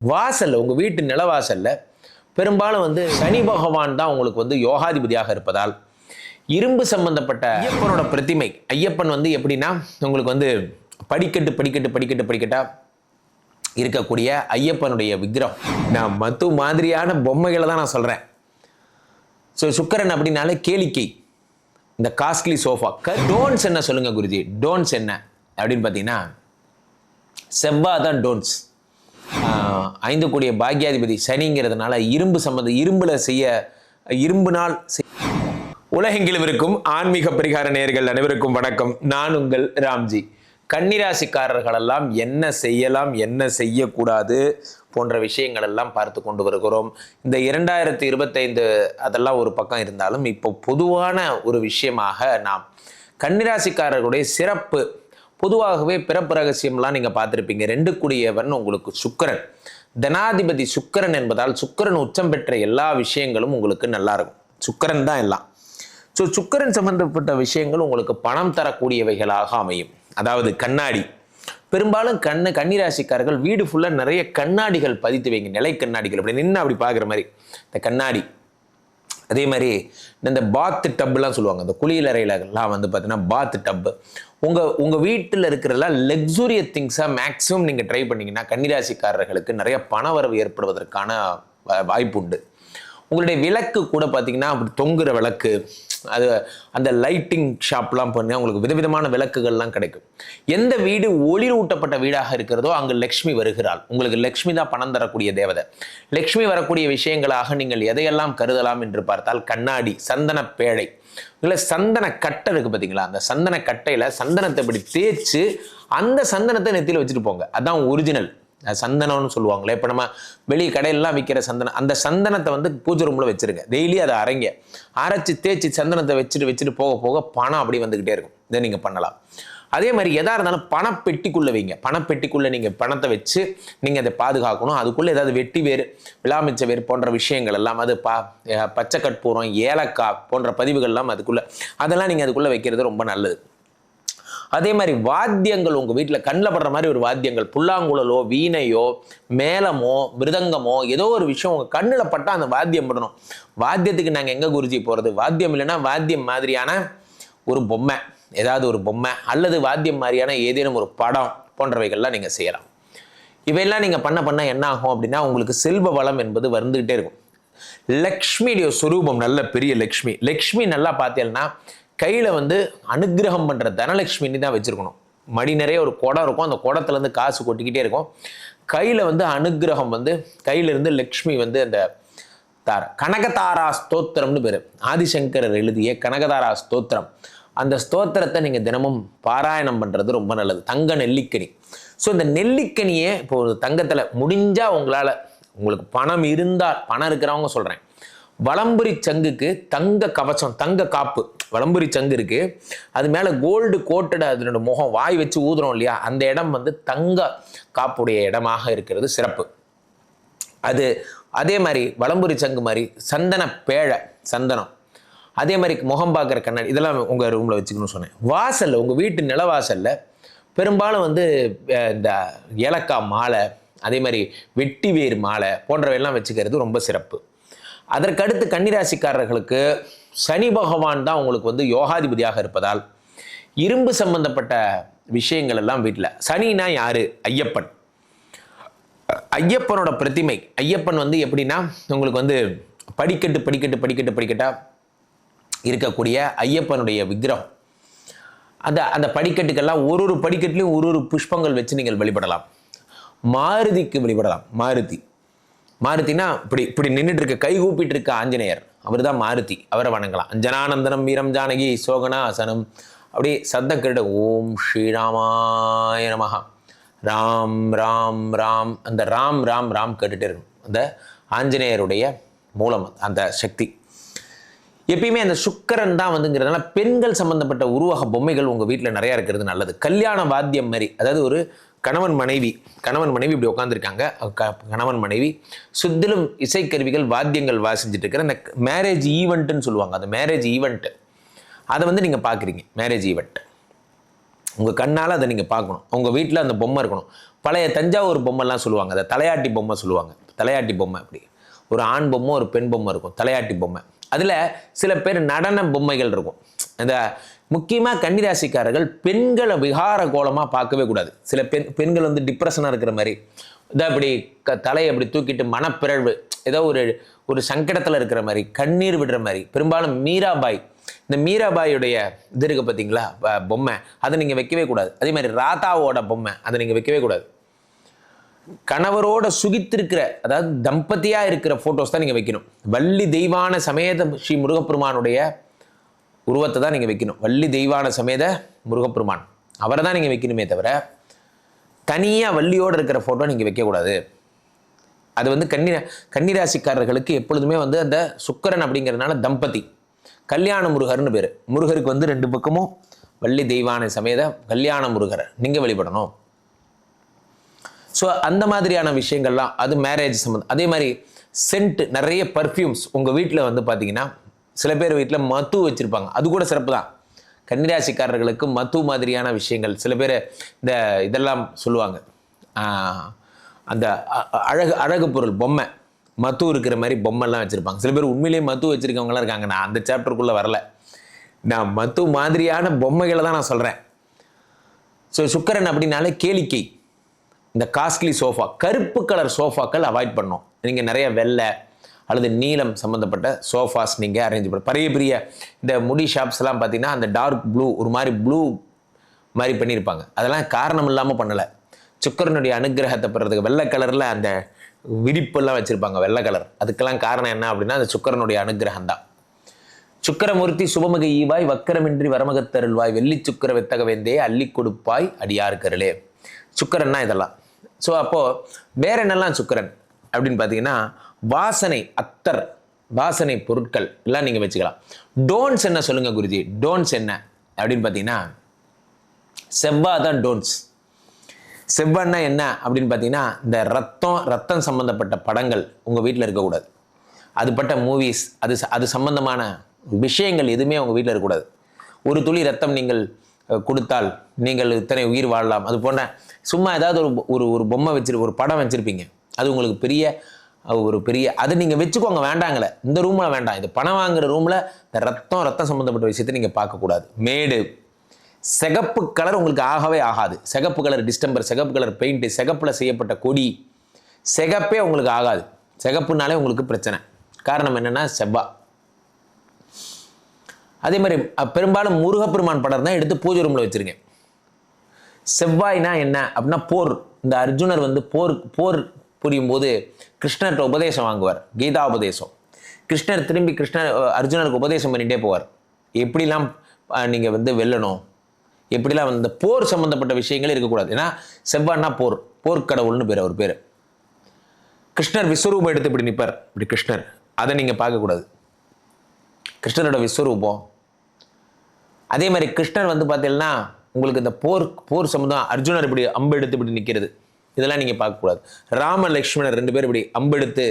வாசல்ல உங்க வீட்டு நிலவாசல்ல பெரும்பாலும் வந்து சனி பகவான் தான் உங்களுக்கு வந்து யோகாதிபதியாக இருப்பதால் இரும்பு சம்பந்தப்பட்ட ஐயப்பனோட பிரதிமை ஐயப்பன் வந்து எப்படின்னா உங்களுக்கு வந்து படிக்கட்டு படிக்கட்டு படிக்கட்டு படிக்கட்டா இருக்கக்கூடிய ஐயப்பனுடைய விக்கிரம் நான் மத்து மாதிரியான பொம்மைகளை தான் நான் சொல்றேன். ஸோ சுக்கரன் அப்படின்னாலே கேளிக்கை. இந்த காஸ்ட்லி சோஃபா. க டோன்ஸ் என்ன சொல்லுங்கள் குருஜி? டோன்ஸ் என்ன? அப்படின்னு பார்த்தீங்கன்னா செவ்வா தான் டோன்ஸ். ஐந்து கூடிய பாக்யாதிபதி சனிங்கிறதுனால இரும்பு சம்மந்த இரும்புல செய்ய இரும்புனால் செய்- உலகெங்கிலும் இருக்கும் ஆன்மீக பரிகார நேயர்கள் அனைவருக்கும் வணக்கம். நான் உங்கள் ராம்ஜி. கன்னிராசிக்காரர்களெல்லாம் என்ன செய்யலாம் என்ன செய்யக்கூடாது போன்ற விஷயங்கள் எல்லாம் பார்த்து கொண்டு வருகிறோம். இந்த இரண்டாயிரத்தி இருபத்தைந்து அதெல்லாம் ஒரு பக்கம் இருந்தாலும் இப்போ பொதுவான ஒரு விஷயமாக நாம் கன்னிராசிக்காரர்களுடைய சிறப்பு பொதுவாகவே பிறப்பு ரகசியம்லாம் நீங்கள் பார்த்துருப்பீங்க. ரெண்டு கூடியவன் உங்களுக்கு சுக்கிரன். தனாதிபதி சுக்கிரன் என்பதால் சுக்கிரன் உச்சம் பெற்ற எல்லா விஷயங்களும் உங்களுக்கு நல்லா இருக்கும். சுக்கிரன் தான் எல்லாம். ஸோ சுக்கரன் சம்பந்தப்பட்ட விஷயங்கள் உங்களுக்கு பணம் தரக்கூடியவைகளாக அமையும். அதாவது கண்ணாடி. பெரும்பாலும் கண்ணு கன்னிராசிக்காரர்கள் வீடு ஃபுல்லாக நிறைய கண்ணாடிகள் பதித்து வைங்க. நிலை கண்ணாடிகள். அப்படி நின்று அப்படி பார்க்குற மாதிரி. இந்த கண்ணாடி. அதே மாதிரி இந்த பாத் டப்லாம் சொல்லுவாங்க. இந்த குளியலறையிலலாம் வந்து பார்த்தீங்கன்னா பாத் டப்பு உங்கள் உங்கள் வீட்டில் இருக்கிறலாம் லக்ஸுரிய திங்ஸாக மேக்ஸிமம் நீங்கள் ட்ரை பண்ணீங்கன்னா கன்னிராசிக்காரர்களுக்கு நிறைய பணவரவு ஏற்படுவதற்கான வா- வாய்ப்பு உண்டு உங்களுடைய விளக்கு கூட பார்த்தீங்கன்னா தொங்குகிற தொங்குற விளக்கு அது அந்த லைட்டிங் ஷாப்லாம் பண்ணி உங்களுக்கு விதவிதமான விளக்குகள்லாம் கிடைக்கும். எந்த வீடு ஒளிரூட்டப்பட்ட வீடாக இருக்கிறதோ அங்கு லக்ஷ்மி வருகிறாள். உங்களுக்கு லக்ஷ்மி தான் பணம் தரக்கூடிய தேவதை. லக்ஷ்மி வரக்கூடிய விஷயங்களாக நீங்கள் எதையெல்லாம் கருதலாம் என்று பார்த்தால் கண்ணாடி சந்தன பேழை. இல்லை சந்தன கட்டை இருக்கு பார்த்தீங்களா அந்த சந்தன கட்டையில் சந்தனத்தை இப்படி தேய்ச்சி அந்த சந்தனத்தை நெத்தியில் வச்சுட்டு போங்க. அதான் ஒரிஜினல் சந்தனம்னு சொல்லுவாங்களே இப்போ நம்ம வெளியே கடையிலலாம் விற்கிற சந்தனம் அந்த சந்தனத்தை வந்து பூஜை ரூமில் வச்சிருங்க. டெய்லி அதை அரைங்க. அரைச்சி தேய்ச்சி சந்தனத்தை வச்சுட்டு வச்சுட்டு போக போக பணம் அப்படி வந்துக்கிட்டே இருக்கும். இதை நீங்கள் பண்ணலாம். அதே மாதிரி எதாக இருந்தாலும் பணப்பெட்டிக்குள்ளே வைங்க. பணப்பெட்டிக்குள்ளே நீங்கள் பணத்தை வச்சு நீங்கள் அதை பாதுகாக்கணும். அதுக்குள்ளே ஏதாவது வெட்டி வேறு விழாமிச்ச வேறு போன்ற விஷயங்கள் எல்லாம் அது பா அஹ் பச்சை கற்பூரம் ஏலக்காய் போன்ற பதிவுகள்லாம் அதுக்குள்ளே அதெல்லாம் நீங்கள் அதுக்குள்ளே வைக்கிறது ரொம்ப நல்லது. அதே மாதிரி வாத்தியங்கள் உங்கள் வீட்டில் கண்ணில் படுற மாதிரி ஒரு வாத்தியங்கள். புல்லாங்குழலோ வீணையோ மேளமோ மிருதங்கமோ ஏதோ ஒரு விஷயம் உங்கள் கண்ணில் பட்டால் அந்த வாத்தியம் படணும். வாத்தியத்துக்கு நாங்கள் எங்கே குருஜி போகிறது வாத்தியம் இல்லைன்னா வாத்தியம் மாதிரியான ஒரு பொம்மை ஏதாவது ஒரு பொம்மை அல்லது வாத்தியம் மாதிரியான ஏதேனும் ஒரு படம் போன்றவைகள்லாம் நீங்கள் செய்யலாம். இவையெல்லாம் நீங்கள் பண்ண பண்ண என்ன ஆகும் அப்படின்னா உங்களுக்கு செல்வ வளம் என்பது வந்துக்கிட்டே இருக்கும். லக்ஷ்மியுடைய சுரூபம் நல்ல பெரிய லக்ஷ்மி. லக்ஷ்மி நல்லா பார்த்தீங்கன்னா கையில் வந்து அனுக்கிரகம் பண்ணுற தனலக்ஷ்மின்னு தான் வச்சுருக்கணும். மடி நிறைய ஒரு குடம் இருக்கும். அந்த குடத்துலேருந்து காசு கொட்டிக்கிட்டே இருக்கும். கையில் வந்து அனுக்கிரகம் வந்து கையிலிருந்து லக்ஷ்மி வந்து அந்த தார கனகதாரா ஸ்தோத்திரம்னு பேர். ஆதிசங்கரர் எழுதிய கனகதாரா ஸ்தோத்திரம். அந்த ஸ்தோத்திரத்தை நீங்கள் தினமும் பாராயணம் பண்ணுறது ரொம்ப நல்லது. தங்க நெல்லிக்கனி. ஸோ இந்த நெல்லிக்கனியே இப்போ ஒரு தங்கத்தில் முடிஞ்சால் உங்களால் உங்களுக்கு பணம் இருந்தால் பணம் இருக்கிறவங்க சொல்கிறேன் வளம்புரி சங்குக்கு தங்க கவசம் தங்க காப்பு வளம்புரி சங்கு இருக்கு. அது மேலே கோல்டு கோட்டட் அதனோட முகம் வாய் வச்சு ஊதுறோம் இல்லையா? அந்த இடம் வந்து தங்க காப்புடைய இடமாக இருக்கிறது. சிறப்பு. அது அதே மாதிரி வளம்புரி சங்கு மாதிரி சந்தன பேழை சந்தனம். அதே மாதிரி முகம் பார்க்குற கண்ணாடி இதெல்லாம் உங்கள் ரூமில் வச்சுக்கணும்னு சொன்னேன். வாசலில் உங்கள் வீட்டு நிலவாசலில் பெரும்பாலும் வந்து இந்த ஏலக்காய் மாலை அதே மாதிரி வெட்டி வேர் மாலை போன்றவையெல்லாம் வச்சுக்கிறது ரொம்ப சிறப்பு. அதற்கடுத்து கன்னிராசிக்காரர்களுக்கு சனி பகவான் தான் உங்களுக்கு வந்து யோகாதிபதியாக இருப்பதால் இரும்பு சம்பந்தப்பட்ட விஷயங்கள் எல்லாம் வீட்டில் சனினா யாரு? ஐயப்பன். ஐயப்பனோட பிரதிமை. ஐயப்பன் வந்து எப்படின்னா உங்களுக்கு வந்து படிக்கட்டு படிக்கட்டு படிக்கட்டு படிக்கட்டா இருக்கக்கூடிய ஐயப்பனுடைய விக்கிரகம். அந்த அந்த படிக்கட்டுக்கெல்லாம் ஒரு ஒரு படிக்கட்டுலையும் ஒரு ஒரு புஷ்பங்கள் வச்சு நீங்கள் வழிபடலாம். மாருதிக்கு வழிபடலாம். மாருதி. மாருத்தினா இப்படி இப்படி நின்றுட்டு இருக்க கை கூப்பிட்டு இருக்க ஆஞ்சநேயர். அவர் தான் மாருதி. அவரை வணங்கலாம். அஞ்சனானந்தனம் வீரம் ஜானகி சோகனாசனம். அப்படி சத்தம் கேட்டு ஓம் ஸ்ரீராமாய நமகா ராம் ராம் ராம். அந்த ராம் ராம் ராம் கேட்டுட்டே இருக்கும். அந்த ஆஞ்சநேயருடைய மூலம் அந்த சக்தி. எப்பயுமே அந்த சுக்கரன் தான் வந்துங்கிறதுனால பெண்கள் சம்மந்தப்பட்ட உருவக பொம்மைகள் உங்கள் வீட்டில் நிறையா இருக்கிறது நல்லது. கல்யாண வாத்தியம் மாதிரி. அதாவது ஒரு கணவன் மனைவி கணவன் மனைவி இப்படி உட்காந்துருக்காங்க கணவன் மனைவி. சுத்திலும் இசைக்கருவிகள் வாத்தியங்கள் வாசிச்சுட்டு இருக்கிற அந்த மேரேஜ் ஈவெண்ட்டுன்னு சொல்லுவாங்க. அந்த மேரேஜ் ஈவெண்ட்டு அதை வந்து நீங்கள் பார்க்குறீங்க. மேரேஜ் ஈவெண்ட் உங்கள் கண்ணால் அதை நீங்கள் பார்க்கணும். உங்கள் வீட்டில் அந்த பொம்மை இருக்கணும். பழைய தஞ்சாவூர் பொம்மைலாம் சொல்லுவாங்க. அந்த தலையாட்டி பொம்மை சொல்லுவாங்க. தலையாட்டி பொம்மை அப்படி. ஒரு ஆண் பொம்மை ஒரு பெண் பொம்மை இருக்கும். தலையாட்டி பொம்மை. அதில் சில பேர் நடன பொம்மைகள் இருக்கும். இந்த முக்கியமாக கன்னிராசிக்காரர்கள் பெண்களை விகார கோலமாக பார்க்கவே கூடாது. சில பெண் பெண்கள் வந்து டிப்ரெஷனாக இருக்கிற மாதிரி இதை அப்படி க தலையை அப்படி தூக்கிட்டு மனப்பிறழ்வு ஏதோ ஒரு ஒரு சங்கடத்தில் இருக்கிற மாதிரி கண்ணீர் விடுற மாதிரி பெரும்பாலும் மீராபாய் இந்த மீராபாயுடைய இது இருக்கு பார்த்தீங்களா பொம்மை. அதை நீங்கள் வைக்கவே கூடாது. அதே மாதிரி ராதாவோட பொம்மை அதை நீங்கள் வைக்கவே கூடாது. கணவரோட சுகித்திருக்கிற அதாவது தம்பதியாக இருக்கிற ஃபோட்டோஸ் தான் நீங்கள் வைக்கணும். வள்ளி தெய்வான சமேத ஸ்ரீ முருகப்பெருமானுடைய உருவத்தை தான் நீங்கள் வைக்கணும். வள்ளி தெய்வான சமேத முருகப்பெருமான். அவரை தான் நீங்கள் வைக்கணுமே தவிர தனியாக வள்ளியோடு இருக்கிற ஃபோட்டோ நீங்கள் வைக்கக்கூடாது. அது வந்து கன்னி கன்னிராசிக்காரர்களுக்கு எப்பொழுதுமே வந்து அந்த சுக்கரன் அப்படிங்கிறதுனால தம்பதி. கல்யாண முருகர்னு பேர். முருகருக்கு வந்து ரெண்டு பக்கமும் வள்ளி தெய்வான சமேத கல்யாண முருகரை. நீங்கள் வழிபடணும். ஸோ அந்த மாதிரியான விஷயங்கள்லாம் அது மேரேஜ் சம்மந்தம் அதே மாதிரி சென்ட் நிறைய பர்ஃப்யூம்ஸ் உங்கள் வீட்டில் வந்து பார்த்தீங்கன்னா சில பேர் வீட்டில் மத்து வச்சுருப்பாங்க. அது கூட சிறப்பு தான் கன்னிராசிக்காரர்களுக்கு மத்து மாதிரியான விஷயங்கள். சில பேர் இந்த இதெல்லாம் சொல்லுவாங்க. அந்த அ- அழகு அழகு பொருள் பொம்மை. மத்து இருக்கிற மாதிரி பொம்மைலாம் வச்சுருப்பாங்க. சில பேர் உண்மையிலேயே மத்து வச்சுருக்கவங்களாம் இருக்காங்க. நான் அந்த சாப்டருக்குள்ளே வரல. நான் மத்து மாதிரியான பொம்மைகளை தான் நான் சொல்கிறேன் ஸோ சுக்கரன் அப்படின்னாலே கேளிக்கை. இந்த காஸ்ட்லி சோஃபா கருப்பு கலர் சோஃபாக்கள் அவாய்ட் பண்ணணும் நீங்கள் நிறைய வெள்ளை அல்லது நீலம் சம்மந்தப்பட்ட சோஃபாஸ் நீங்கள் அரேஞ்ச் பண்ண பெரிய பெரிய இந்த முடி ஷாப்ஸ்லாம் பார்த்தீங்கன்னா அந்த டார்க் ப்ளூ ஒரு மாதிரி ப்ளூ மாதிரி பண்ணியிருப்பாங்க. அதெல்லாம் காரணம் இல்லாமல் பண்ணலை. சுக்கரனுடைய அனுக்கிரகத்தை பெறதுக்கு வெள்ளை கலரில் அந்த விரிப்பெல்லாம் வச்சுருப்பாங்க வெள்ளை கலர் அதுக்கெல்லாம் காரணம் என்ன அப்படின்னா அந்த சுக்கரனுடைய அனுகிரகம் தான். சுக்கரமூர்த்தி சுபமுக ஈவாய் வக்கரமின்றி வரமகத்தருள்வாய் வெள்ளி சுக்கர வெத்தக வேந்தே அள்ளி கொடுப்பாய் அடியார்கருளே சுக்கரன்னா இதெல்லாம். ஸோ அப்போது வேற என்னெல்லாம் சுக்கரன் அப்படின்னு பார்த்தீங்கன்னா வாசனை அத்தர் வாசனை பொருட்கள் எல்லாம் நீங்கள் வச்சுக்கலாம். டோன்ஸ் என்ன சொல்லுங்கள் குருஜி? டோன்ஸ் என்ன? அப்படின்னு பார்த்தீங்கன்னா செவ்வாய் தான் டோன்ஸ் செவ்வாய்னா என்ன? அப்படின்னு பார்த்தீங்கன்னா இந்த ரத்தம் ரத்தம் சம்மந்தப்பட்ட படங்கள் உங்கள் வீட்டில் இருக்கக்கூடாது. அதுபட்ட மூவிஸ் அது ச- அது சம்மந்தமான விஷயங்கள் எதுவுமே உங்கள் வீட்டில் இருக்கக்கூடாது. ஒரு துளி ரத்தம் நீங்கள் கொடுத்தால் நீங்கள் இத்தனை உயிர் வாழலாம். அது போன்ற சும்மா ஏதாவது ஒரு ஒரு ஒரு பொம்மை வச்சிரு ஒரு படம் வச்சுருப்பீங்க. அது உங்களுக்கு பெரிய ஒரு பெரிய அதை நீங்கள் வச்சுக்கோங்க வேண்டாங்களே. இந்த ரூமில் வேண்டாம். இது பணம் வாங்குற ரூமில் இந்த ரத்தம் ரத்தம் சம்மந்தப்பட்ட விஷயத்தை நீங்கள் பார்க்கக்கூடாது. மேடு. சிகப்பு கலர் உங்களுக்கு ஆகவே ஆகாது. சிகப்பு கலர் டிஸ்டம்பர் சிகப்பு கலர் பெயிண்ட்டு சிகப்பில் செய்யப்பட்ட கொடி சிகப்பே உங்களுக்கு ஆகாது. சிகப்புனாலே உங்களுக்கு பிரச்சனை. காரணம் என்னன்னா செவ்வாய் அதே மாதிரி பெரும்பாலும் முருகப்பெருமான் படம் தான் எடுத்து பூஜை ரூமில் வச்சிருக்கேன். செவ்வாய்னா என்ன? அப்படின்னா போர். இந்த அர்ஜுனர் வந்து போர் போர் புரியும் போது கிருஷ்ணர்கிட்ட உபதேசம் வாங்குவார் கீதா உபதேசம் கிருஷ்ணர் திரும்பி கிருஷ்ணர் அர்ஜுனருக்கு உபதேசம் பண்ணிட்டே போவார். எப்படிலாம் நீங்கள் வந்து வெல்லணும்? எப்படிலாம் இந்த போர் சம்மந்தப்பட்ட விஷயங்கள் இருக்கக்கூடாது. ஏன்னா செவ்வாய்னா போர் போர்க்கடவுள்னு பேர் அவர் பேர். கிருஷ்ணர் விஸ்வரூபம் எடுத்து இப்படி நிற்பார் இப்படி கிருஷ்ணர். அதை நீங்கள் பார்க்கக்கூடாது. கிருஷ்ணரோட விஸ்வரூபம். அதே மாதிரி கிருஷ்ணர் வந்து பார்த்தீங்கன்னா உங்களுக்கு இந்த போர் போர் சம்மந்தம் அர்ஜுனர் இப்படி அம்பு எடுத்து இப்படி நிற்கிறது இதெல்லாம் நீங்கள் பார்க்கக்கூடாது. ராம லக்ஷ்மணர் ரெண்டு பேர் இப்படி அம்பு எடுத்து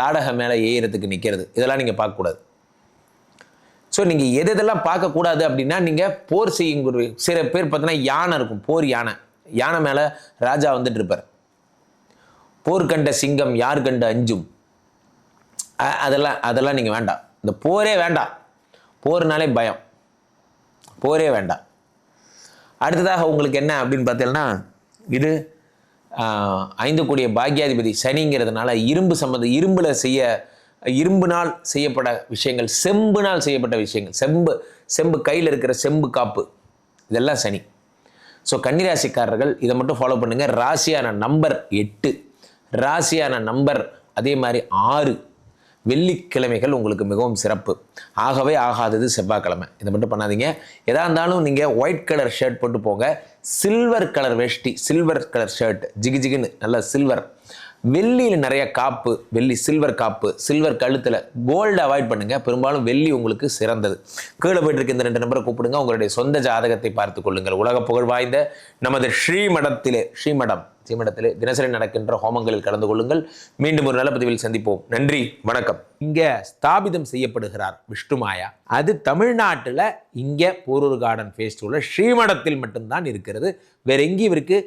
தாடக மேலே ஏறுறதுக்கு நிற்கிறது இதெல்லாம் நீங்கள் பார்க்கக்கூடாது. ஸோ நீங்கள் எது எதெல்லாம் பார்க்கக்கூடாது அப்படின்னா நீங்கள் போர் செய்யும் சில பேர் பார்த்தீங்கன்னா யானை இருக்கும் போர் யானை. யானை மேலே ராஜா வந்துட்டு இருப்பார். போர் கண்ட சிங்கம் யார் கண்ட அஞ்சும். அதெல்லாம் அதெல்லாம் நீங்கள் வேண்டாம். இந்த போரே வேண்டாம். போர்னாலே பயம். போரே வேண்டாம். அடுத்ததாக உங்களுக்கு என்ன அப்படின்னு பார்த்தீங்கன்னா இது ஐந்து கூடிய பாக்யாதிபதி சனிங்கிறதுனால இரும்பு சம்மந்த இரும்பில் செய்ய இரும்புனால் செய்யப்பட விஷயங்கள் செம்புனால் செய்யப்பட்ட விஷயங்கள் செம்பு செம்பு கையில் இருக்கிற செம்பு காப்பு இதெல்லாம் சனி. ஸோ கன்னிராசிக்காரர்கள் இதை மட்டும் ஃபாலோ பண்ணுங்கள் ராசியான நம்பர் எட்டு. ராசியான நம்பர் அதே மாதிரி ஆறு. வெள்ளிக்கிழமைகள் உங்களுக்கு மிகவும் சிறப்பு. ஆகவே ஆகாதது செவ்வாய்க்கிழமை. இதை மட்டும் பண்ணாதீங்க. எதா இருந்தாலும் நீங்கள் ஒயிட் கலர் ஷர்ட் போட்டு போங்க. சில்வர் கலர் வேஷ்டி சில்வர் கலர் ஷர்ட் ஜிகு ஜிகுன்னு நல்ல சில்வர் வெள்ளியில் நிறைய காப்பு வெள்ளி சில்வர் காப்பு சில்வர் கழுத்தில் கோல்டு அவாய்ட் பண்ணுங்கள் பெரும்பாலும் வெள்ளி உங்களுக்கு சிறந்தது. கீழே போயிட்டு இருக்க இந்த ரெண்டு நம்பரை கூப்பிடுங்க. உங்களுடைய சொந்த ஜாதகத்தை பார்த்து கொள்ளுங்கள். உலக புகழ் வாய்ந்த நமது ஸ்ரீமடத்திலே ஸ்ரீமடம் ஸ்ரீமடத்திலே தினசரி நடக்கின்ற ஹோமங்களில் கலந்து கொள்ளுங்கள். மீண்டும் ஒரு நல்ல பதிவில் சந்திப்போம். நன்றி வணக்கம். இங்கே ஸ்தாபிதம் செய்யப்படுகிறார் விஷ்ணுமாயா அது தமிழ்நாட்டில் இங்கே போரூர் கார்டன் ஃபேஸ்டிவலில் ஸ்ரீமடத்தில் மட்டும்தான் இருக்கிறது. வேற எங்கேயும் இருக்குது